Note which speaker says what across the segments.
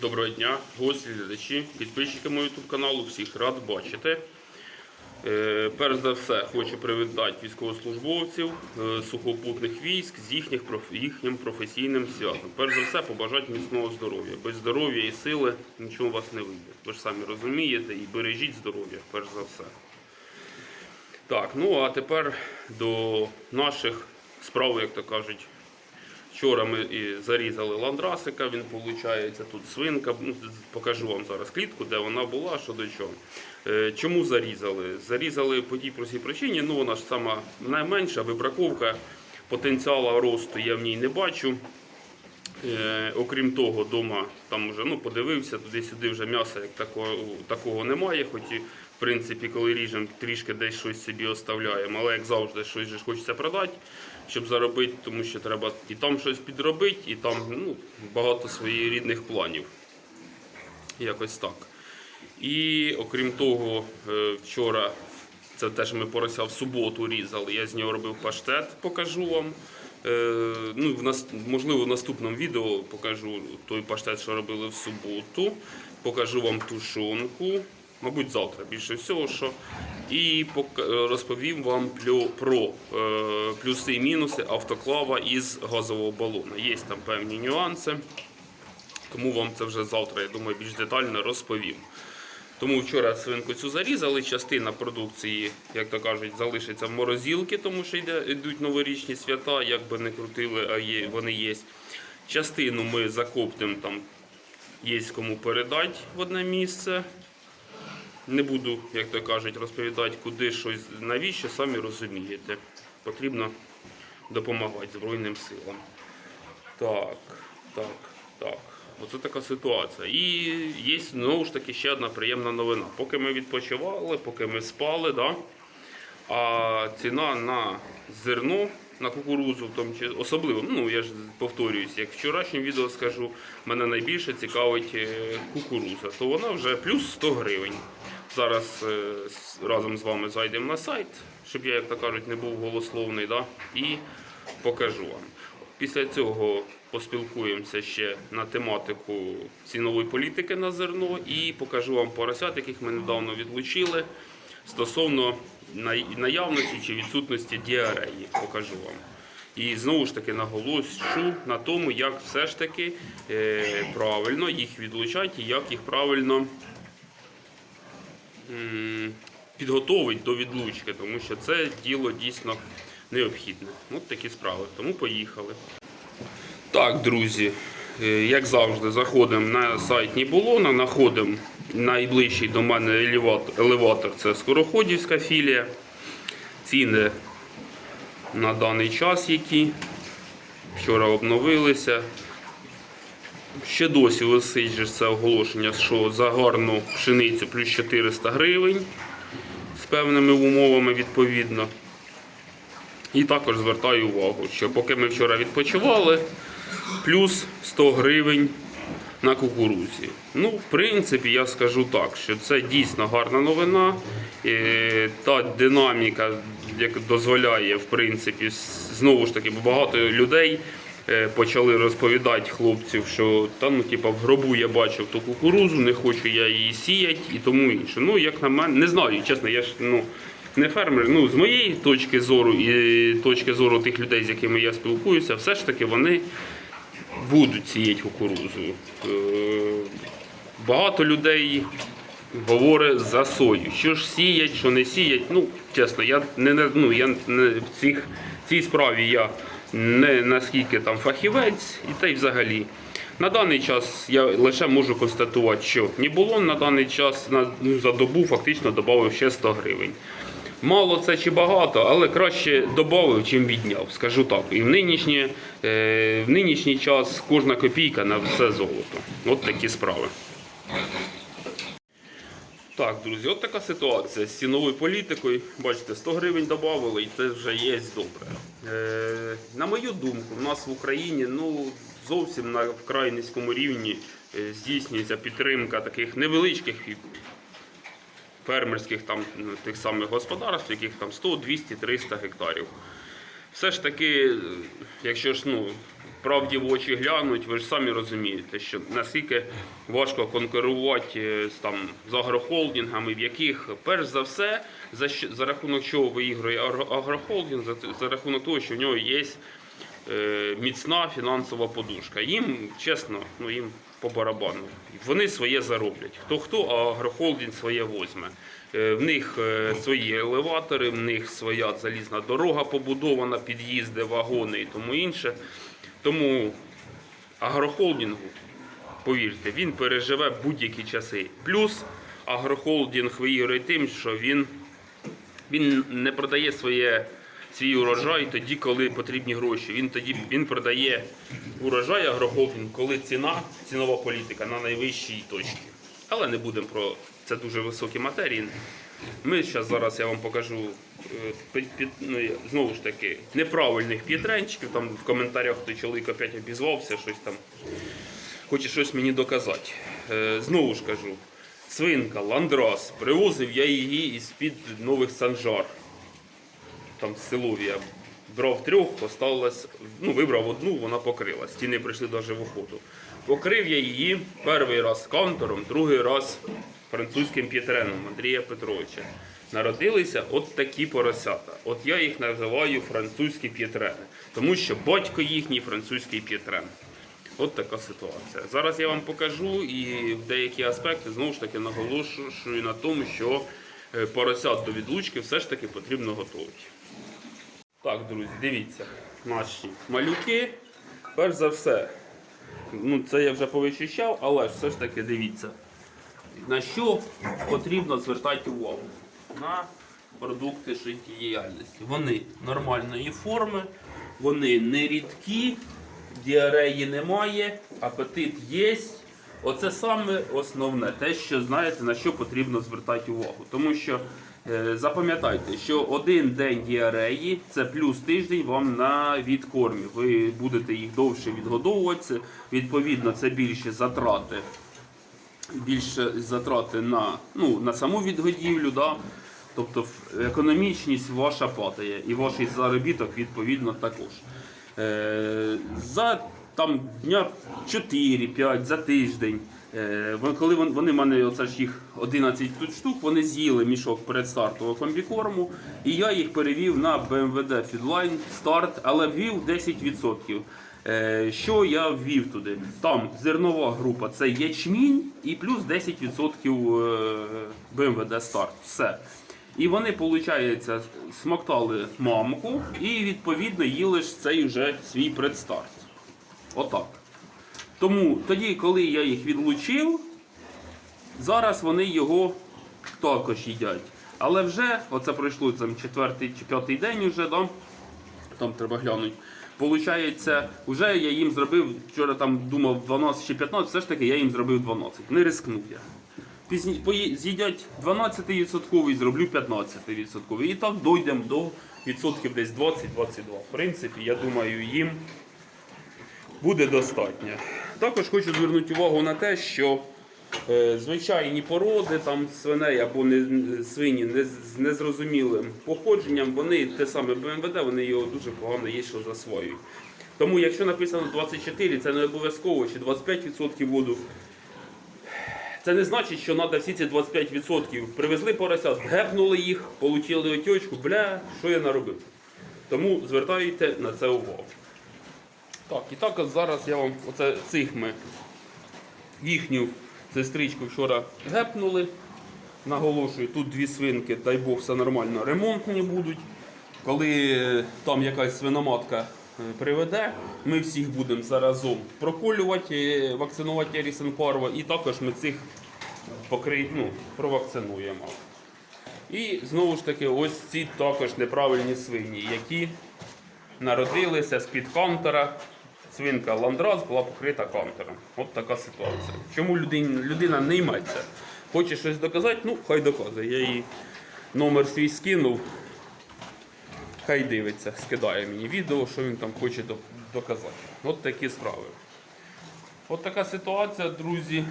Speaker 1: Доброго дня, гості, глядачі, підписчики мого YouTube каналу. Всіх рад бачити. Е, перш за все, хочу привітати військовослужбовців е, сухопутних військ з їхніх, їхнім професійним святом. Перш за все, побажати міцного здоров'я. Без здоров'я і сили нічого у вас не вийде. Ви ж самі розумієте і бережіть здоров'я, перш за все. Так, ну а тепер до наших справ, як то кажуть, Вчора ми і зарізали ландрасика, він виходить тут свинка. Ну, покажу вам зараз клітку, де вона була, що до чого. Е, Чому зарізали? Зарізали по тій простій причині, ну вона ж сама найменша вибраковка, потенціалу росту я в ній не бачу. Е, окрім того, вдома там вже ну, подивився, туди-сюди вже м'яса як такого, такого немає. Хоч і в принципі, коли ріжемо, трішки десь щось собі оставляємо. Але як завжди, щось же хочеться продати, щоб заробити, тому що треба і там щось підробити, і там ну, багато своєрідних планів. Якось так. І окрім того, е, вчора це теж ми порося в суботу різали. Я з нього робив паштет, покажу вам. Е, ну, в нас, можливо, в наступному відео покажу той паштет, що робили в суботу. Покажу вам тушонку. Мабуть, завтра більше всього, що. І розповім вам про е, плюси і мінуси автоклава із газового балона. Є там певні нюанси. Тому вам це вже завтра, я думаю, більш детально розповім. Тому вчора свинку цю зарізали. Частина продукції, як то кажуть, залишиться в морозилці, тому що йдуть новорічні свята, як би не крутили, а є, вони є. Частину ми закоптимо там, є кому передати в одне місце. Не буду, як то кажуть, розповідати, куди щось, навіщо, самі розумієте. Потрібно допомагати Збройним силам. Так, так, так. Оце така ситуація. І є знову ж таки ще одна приємна новина. Поки ми відпочивали, поки ми спали, да? а ціна на зерно, на кукурудзу, в тому числі, особливо, ну я ж повторююсь, як в вчорашньому відео скажу, мене найбільше цікавить е, кукурудза, то вона вже плюс 100 гривень. Зараз е, разом з вами зайдемо на сайт, щоб я, як то кажуть, не був голословний, да? і покажу вам. Після цього поспілкуємося ще на тематику цінової політики на зерно і покажу вам поросят, яких ми недавно відлучили стосовно наявності чи відсутності діареї. Покажу вам. І знову ж таки наголошу на тому, як все ж таки е, правильно їх відлучати і як їх правильно підготовить до відлучки, тому що це діло дійсно необхідне. От такі справи. Тому поїхали. Так, друзі, е, як завжди, заходимо на сайт Нібулона, знаходимо найближчий до мене елеватор це Скороходівська філія. Ціни на даний час які. Вчора обновилися. Ще досі висить оголошення, що за гарну пшеницю плюс 400 гривень з певними умовами відповідно. І також звертаю увагу, що поки ми вчора відпочивали, плюс 100 гривень на кукурузі. Ну, в принципі, я скажу так, що це дійсно гарна новина. Е, Та динаміка, яка дозволяє, в принципі, знову ж таки, багато людей почали розповідати хлопців, що та ну, типа, в гробу я бачив ту кукурузу, не хочу я її сіяти і тому інше. Ну, як на мене, не знаю, чесно, я ж ну. Не фермер, ну з моєї точки зору і точки зору тих людей, з якими я спілкуюся, все ж таки вони будуть сіяти кукурузу. Е, Багато людей говорить за сою. Що ж сіять, що не сіять. Ну, чесно, я не- ну, я не в цих, цій справі я не наскільки там фахівець, і та й взагалі. На даний час я лише можу констатувати, що Нібулон на даний час ну, за добу фактично додав ще 100 гривень. Мало це чи багато, але краще додав, чим відняв, скажу так. І в нинішній, е, в нинішній час кожна копійка на все золото. От такі справи. Так, друзі, от така ситуація з ціновою політикою. Бачите, 100 гривень додали і це вже є добре. Е, на мою думку, в нас в Україні ну, зовсім на вкрай низькому рівні е, здійснюється підтримка таких невеличких фермерських там ну, тих самих господарств, яких там 100, 200, 300 гектарів. Все ж таки, е, якщо ж ну, правді в очі глянуть, ви ж самі розумієте, що наскільки важко конкурувати е, з, там, з агрохолдингами, в яких, перш за все, за, за рахунок чого виігрує агро- агрохолдинг, за, за рахунок того, що в нього є е, міцна фінансова подушка. Їм, чесно, ну їм по барабану. Вони своє зароблять. Хто хто, а агрохолдинг своє возьме. Е, В них е, свої елеватори, в них своя залізна дорога побудована, під'їзди, вагони і тому інше. Тому агрохолдингу, повірте, він переживе будь-які часи. Плюс агрохолдинг виіграє тим, що він він не продає своє, свій урожай тоді, коли потрібні гроші. Він тоді він продає урожай агрохолдинг, коли ціна, цінова політика на найвищій точці. Але не будемо про це дуже високі матерії. Ми зараз зараз я вам покажу під, під, ну, знову ж таки неправильних п'єтренчиків. Там в коментарях той чоловік опять обізвався, щось там хоче щось мені доказати. Е, знову ж кажу, свинка, ландрас, привозив я її із-під нових санжар. Там з селов'я. Брав трьох, осталось, ну, вибрав одну, вона покрила. Стіни прийшли навіть в охоту. Покрив я її перший раз кантором, другий раз французьким п'єтреном Андрія Петровича. Народилися от такі поросята. От я їх називаю французькі п'єтрени, тому що батько їхній французький п'єтрен. От така ситуація. Зараз я вам покажу і в деякі аспекти знову ж таки наголошую на тому, що е, поросят до відлучки все ж таки потрібно готувати. Так, друзі, дивіться, наші малюки. Перш за все, ну це я вже повичищав, але все ж таки дивіться, на що потрібно звертати увагу. На продукти життєдіяльності. Вони нормальної форми, вони не рідкі, діареї немає, апетит є. Оце саме основне, те, що знаєте, на що потрібно звертати увагу. Тому що е, запам'ятайте, що один день діареї це плюс тиждень вам на відкормі. Ви будете їх довше відгодовуватися. Відповідно, це більше затрати більше затрати на, ну, на саму відгодівлю, да? тобто економічність ваша падає і ваш заробіток відповідно також. Е, за там, дня 4-5 за тиждень. Е, коли вон- вони мене, оце ж їх 11 тут штук, вони з'їли мішок передстартового комбікорму, і я їх перевів на BMWD Feedline старт, але ввів 10%. Е, Що я ввів туди? Там зернова група це ячмінь і плюс 10% е, БМВД старт. Все. І вони, виходить, смоктали мамку і відповідно їли ж цей вже свій предстарт. Отак. Тому тоді, коли я їх відлучив, зараз вони його також їдять. Але вже, оце пройшло там четвертий чи п'ятий день уже, да? там треба глянути. Получається, вже я їм зробив, вчора там думав 12 чи 15, все ж таки я їм зробив 12. Не рискнув я. Пізні, з'їдять 12% зроблю 15%. І так дійдемо до відсотків десь 20-22. В принципі, я думаю, їм буде достатньо. Також хочу звернути увагу на те, що звичайні породи, там свиней або не, свині не, з незрозумілим походженням, вони те саме БМВД, вони його дуже погано є, що засвоюють. Тому якщо написано 24, це не обов'язково, чи 25% воду. Це не значить, що треба всі ці 25%. Привезли поросят, гепнули їх, отримали отечку, бля, що я наробив. Тому звертайте на це увагу. Так, і так зараз я вам оце цих ми їхню сестричку вчора гепнули. Наголошую, тут дві свинки, дай Бог, все нормально, ремонтні будуть. Коли е, там якась свиноматка е, приведе, ми всіх будемо заразом проколювати, е, вакцинувати Ерісен Парва, і також ми цих покри... ну, провакцинуємо. І знову ж таки, ось ці також неправильні свині, які народилися з-під кантера. Свинка ландрас була покрита кантером. От така ситуація. Чому людина, людина не йметься? Хоче щось доказати, ну хай доказує. Я їй номер свій скинув. Хай дивиться, скидає мені відео, що він там хоче доказати. От такі справи. От така ситуація, друзі.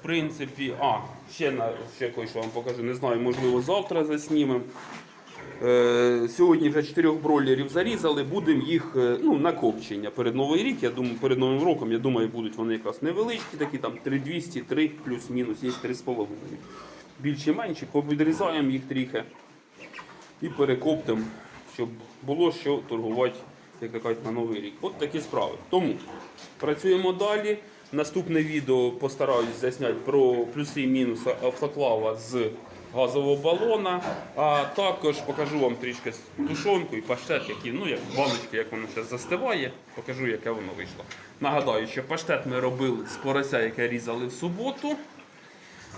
Speaker 1: В принципі, а, ще, на, ще кое-що вам покажу. Не знаю, можливо, завтра заснімемо. Е, Сьогодні вже чотирьох бройлерів зарізали, будемо їх е, ну, на копчення перед Новий рік. Я думаю, перед Новим роком, я думаю, будуть вони якраз невеличкі, такі там 3200, 3 плюс-мінус, є 3,5. Більші менші, повідрізаємо їх трохи і перекоптимо, щоб було що торгувати, як кажуть, на Новий рік. От такі справи. Тому працюємо далі. Наступне відео постараюсь засняти про плюси і мінуси автоклава з газового балона. А також покажу вам трішки тушонку і паштет, які, ну як баночки, як воно ще застиває. Покажу, яке воно вийшло. Нагадаю, що паштет ми робили з порося, яке різали в суботу.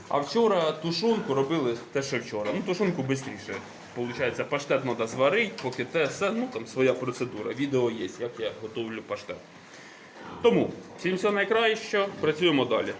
Speaker 1: А вчора тушонку робили те, що вчора. Ну, тушонку швидше. Получається, паштет треба зварити, поки те все, ну там своя процедура. Відео є, як я готовлю паштет. Тому всім все найкраще, працюємо далі.